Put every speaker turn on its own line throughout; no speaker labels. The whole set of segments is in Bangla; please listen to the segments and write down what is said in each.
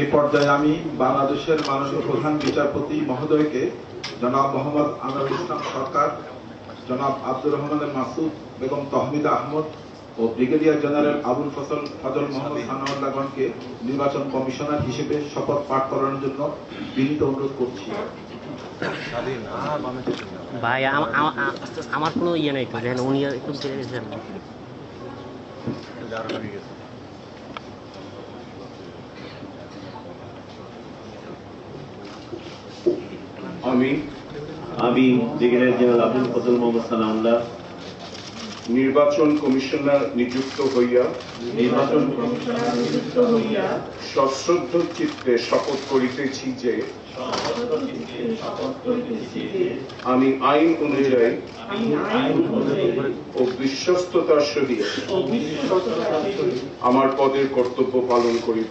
এই পর্যায়ে আমি বাংলাদেশের মাননীয় প্রধান বিচারপতি মহোদয়কে জনাব মোহাম্মদ আনোয়ার ইসলাম সরকার, জনাব আব্দুর রহমানের মাসুদ বেগম তহমিদা আহমদ ও ব্রিগেডিয়ার জেনারেল আবুল ফসল ফজল মোহাম্মদ সানাউল্লাহগণকে নির্বাচন কমিশনার হিসেবে শপথ পাঠ করানোর জন্য বিনীত অনুরোধ করছি।
ভাই আমার কোনো ইয়ে নেই তো উনি একটু
আমি আমি ব্রিগেডিয়ার জেনারেল আবুল ফজল মোহাম্মদ সালামুল্লাহ নির্বাচন কমিশনার নিযুক্ত হইয়া নির্বাচন
নিযুক্ত হইয়া
সশ্রদ্ধ চিত্তে শপথ করিতেছি যে আমি আইন অনুযায়ী ও বিশ্বস্ততার সহিত আমার পদের কর্তব্য পালন করিব।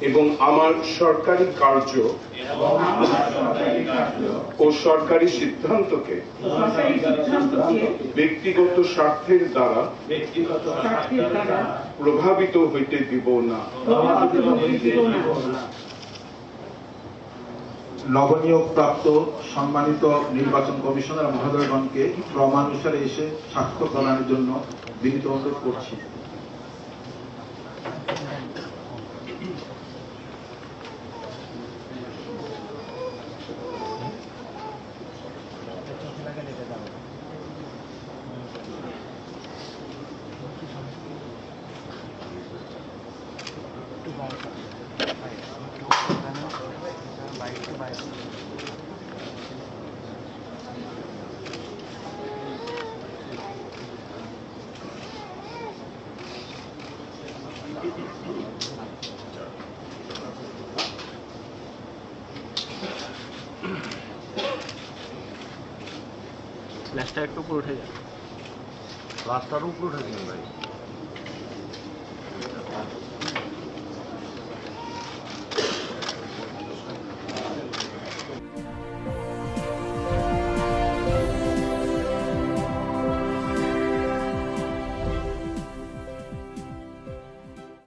এবং আমার সরকারি কার্য
এবং আমার সরকারি কার্য ও সরকারি সিদ্ধান্তকে
ব্যক্তিগত স্বার্থের দ্বারা
ব্যক্তিগত স্বার্থের দ্বারা
প্রভাবিত হইতে দিব না।
প্রভাবিত হইতে দিব না।
নবনিয়োগ প্রাপ্ত সম্মানিত নির্বাচন কমিশনার মহোদয়গণকে ক্রমানুসারে এসে স্বাক্ষর প্রদানের জন্য বিনীত অনুরোধ করছি।
গ্লাসটা একটু উপরে উঠে যায়
রাস্তার উপরে উঠে দিন ভাই